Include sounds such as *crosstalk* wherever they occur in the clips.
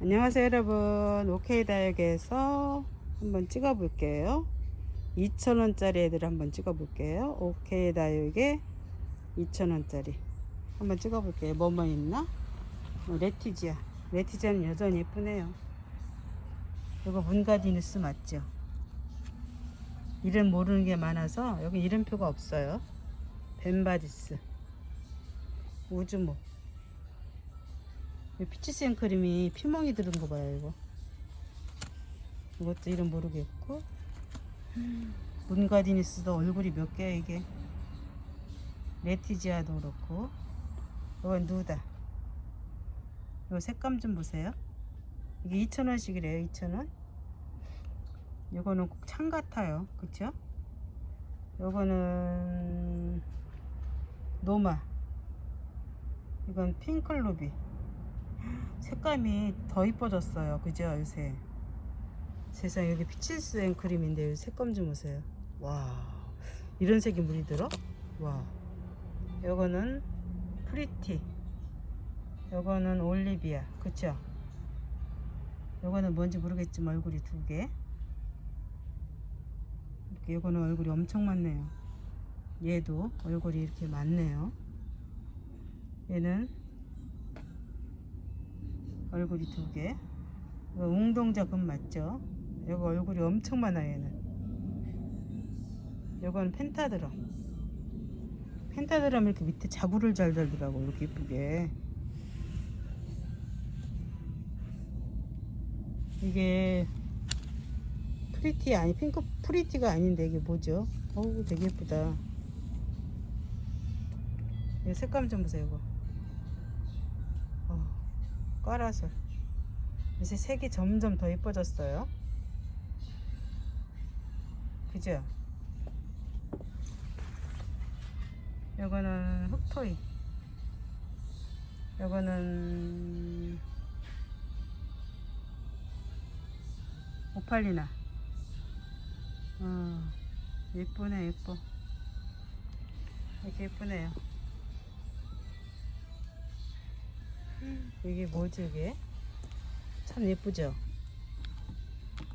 안녕하세요 여러분. 오케이 다육에서 한번 찍어 볼게요. 2,000원짜리 애들 한번 찍어 볼게요. 오케이 다육에 2,000원짜리. 한번 찍어 볼게요. 뭐뭐 있나? 어, 레티지아 레티지아는 여전히 예쁘네요. 이거 문가디누스 맞죠? 이름 모르는 게 많아서 여기 이름표가 없어요. 벤바디스. 우주모. 이 피치 생크림이 피멍이 들은 거 봐요 이거. 이것도 이름 모르겠고. 문가디니스도 얼굴이 몇 개야 이게? 레티지아도 그렇고. 이건 누다. 이거 색감 좀 보세요. 이게 2,000원씩이래요 2,000원. 이거는 꼭 창 같아요. 그쵸? 이거는 노마. 이건 핑클루비 색감이 더 이뻐졌어요. 그죠? 요새. 세상 여기 피치스 앤 크림인데 여기 색감 좀 보세요. 와. 이런 색이 물이 들어? 와. 요거는 프리티. 요거는 올리비아. 그쵸? 요거는 뭔지 모르겠지만 얼굴이 두 개. 요거는 얼굴이 엄청 많네요. 얘도 얼굴이 이렇게 많네요. 얘는 얼굴이 두 개. 이거 웅동자금 맞죠? 이거 얼굴이 엄청 많아요, 얘는. 이건 펜타드럼. 펜타드럼 이렇게 밑에 자구를 잘 달더라고, 이렇게 이쁘게. 이게 프리티 아니 핑크 프리티가 아닌데 이게 뭐죠? 어우 되게 예쁘다. 이 색감 좀 보세요, 이거. 어. 까라솔 요새 색이 점점 더 예뻐졌어요. 그죠? 요거는 흑토이. 요거는 오팔리나. 어, 예쁘네 예뻐. 이렇게 예쁘네요 이게 뭐지 이게? 참 예쁘죠?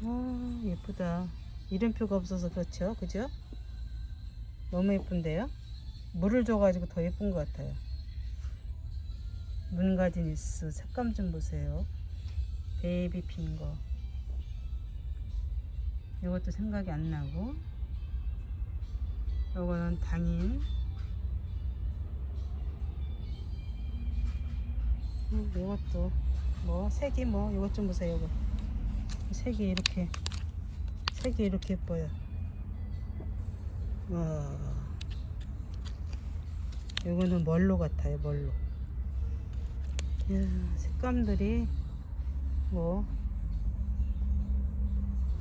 아 예쁘다 이름표가 없어서 그렇죠 그죠? 너무 예쁜데요? 물을 줘가지고 더 예쁜 것 같아요 문가디니스 색감 좀 보세요 베이비 핑거 이것도 생각이 안 나고 요거는 당인 음, 이것도 뭐 색이 뭐 이것 좀 보세요 이거. 색이 이렇게 색이 이렇게 예뻐요. 와. 이거는 멀로 같아요 멀로? 이야, 색감들이 뭐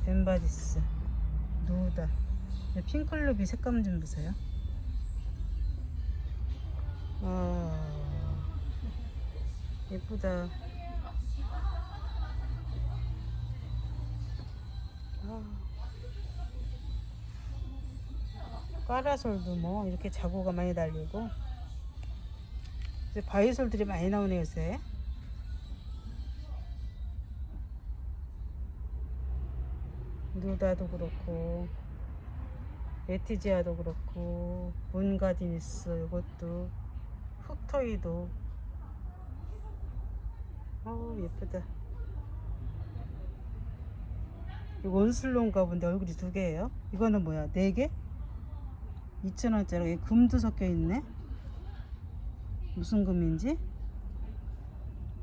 벤바디스 누다. 핑클루비 색감 좀 보세요. 와 예쁘다. 아. 까라솔도 뭐 이렇게 자구가 많이 달리고 이제 바이솔들이 많이 나오네요 요새 누다도 그렇고 에티지아도 그렇고 문가디니스 이것도 흑토이도 아우 예쁘다. 이거 온슬로인가 본데 얼굴이 두 개예요? 이거는 뭐야? 네 개? 2,000원짜리 금도 섞여 있네? 무슨 금인지?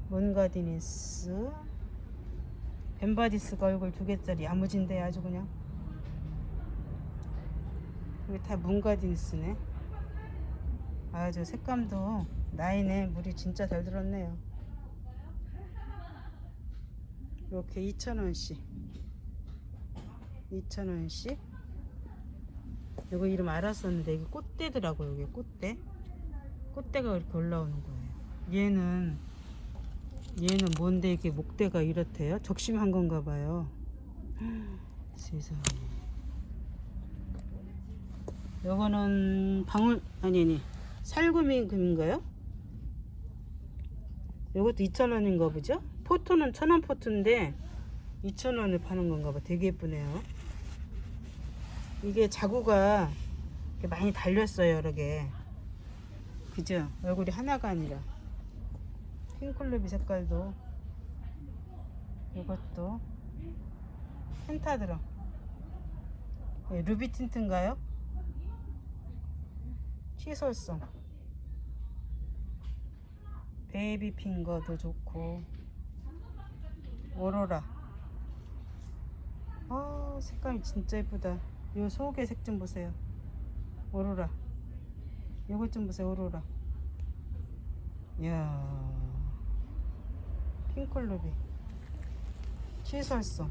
몬가디니스. 벤바디스가 얼굴 두 개짜리. 야무진데 아주 그냥. 여기 다 문가디니스네. 아주 색감도 나이네. 물이 진짜 잘 들었네요 이렇게 2,000원씩. 2,000원씩. 이거 이름 알았었는데 이게 꽃대더라고요 이게 꽃대. 꽃대가 이렇게 올라오는 거예요. 얘는 얘는 뭔데 이게 목대가 이렇대요? 적심한 건가 봐요. *gasps* 세상에. 요거는 방울 아니 아니 살구미 금인가요? 이것도 2,000원인가 보죠? 포토는 1,000원 포트인데 2,000원에 파는 건가 봐. 되게 예쁘네요. 이게 자구가 많이 달렸어요, 여러 개. 그죠? 얼굴이 하나가 아니라. 핑클루비 색깔도 이것도 펜타드럼 네, 루비 틴트인가요? 시설성 베이비 핑거도 좋고 오로라. 아 색감이 진짜 예쁘다. 요 속의 색 좀 보세요. 오로라. 요것 좀 보세요 오로라. 이야. 핑클루비. 시설성.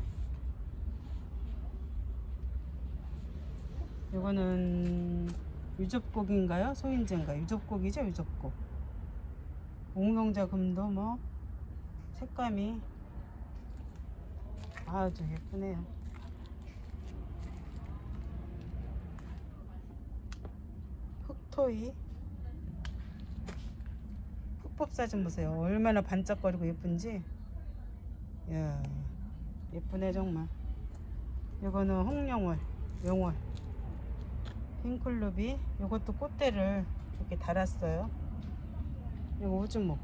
이거는 유접곡인가요? 소인제인가? 유접곡이죠, 유접곡. 옥농자금도 뭐 색감이 아주 예쁘네요. 흑토이 흑법 사진 보세요. 얼마나 반짝거리고 예쁜지. 이야, 예쁘네 정말. 이거는 홍영월, 용월. 핑클루비 이것도 꽃대를 이렇게 달았어요 이거 오즈목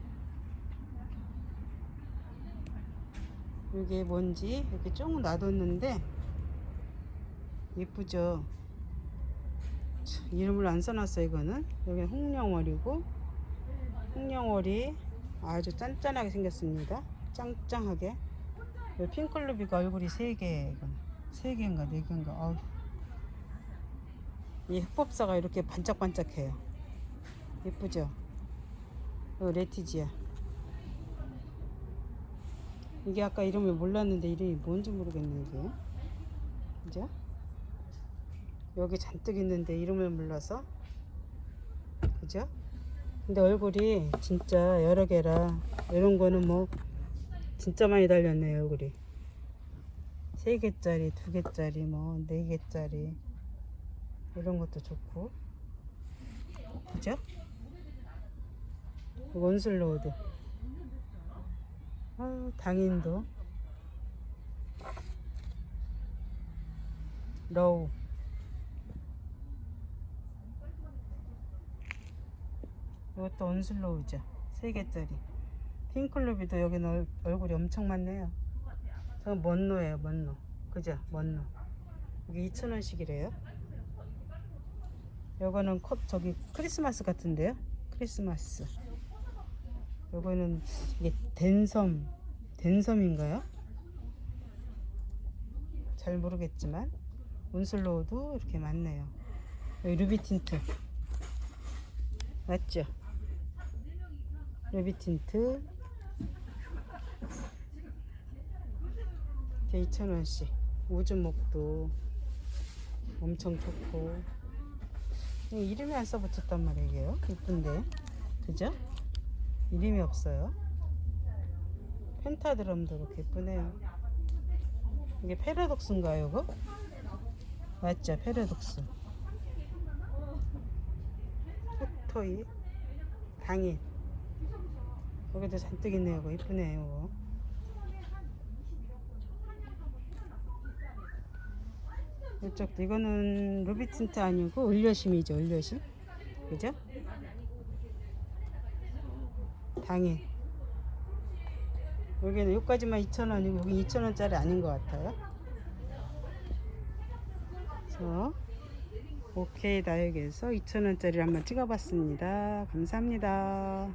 이게 뭔지 이렇게 쭉 놔뒀는데 예쁘죠 참, 이름을 안 써놨어요 이거는 여기 홍영월이고 홍영월이 아주 짠짠하게 생겼습니다 짱짱하게 핑클루비가 얼굴이 3개 이건 3개인가 4개인가 어우 이 흑법사가 이렇게 반짝반짝해요. 예쁘죠? 어, 레티지아. 이게 아까 이름을 몰랐는데 이름이 뭔지 모르겠네 이게. 그죠? 여기 잔뜩 있는데 이름을 몰라서. 그죠? 근데 얼굴이 진짜 여러 개라 이런 거는 뭐 진짜 많이 달렸네요 얼굴이. 세 개짜리, 두 개짜리, 뭐 네 개짜리. 이런 것도 좋고 그죠? 원슬로우드 아, 당인도. 러우. 이것도 원슬로우죠. 3개짜리. 핑클루비도 여기는 얼, 얼굴이 엄청 많네요. 저건 먼노예요 먼노. 그죠? 먼노. 이게 2,000원씩이래요? 요거는 컵 저기 크리스마스 같은데요? 크리스마스 요거는 이게 댄섬 댄섬인가요 잘 모르겠지만 온슬로우도 이렇게 많네요 루비 틴트 맞죠 루비 틴트 2,000원씩 우주목도 엄청 좋고 이 이름이 안 써붙였단 말이에요. 이쁜데. 그죠? 이름이 없어요. 펜타드럼도 이렇게 예쁘네요. 이게 페라독스인가요, 이거? 맞죠, 페라독스. 흑토이, 당인. 여기도 잔뜩 있네요, 이거. 이쁘네요, 이거. 이쪽도 이거는 루비 틴트 아니고 을려심이죠 을려심 그죠? 당인 여기는 여기까지만 2,000원이고 여기 2,000원짜리 아닌 것 같아요. 그래서 오케이 다육에서 2,000원짜리 한번 찍어봤습니다. 감사합니다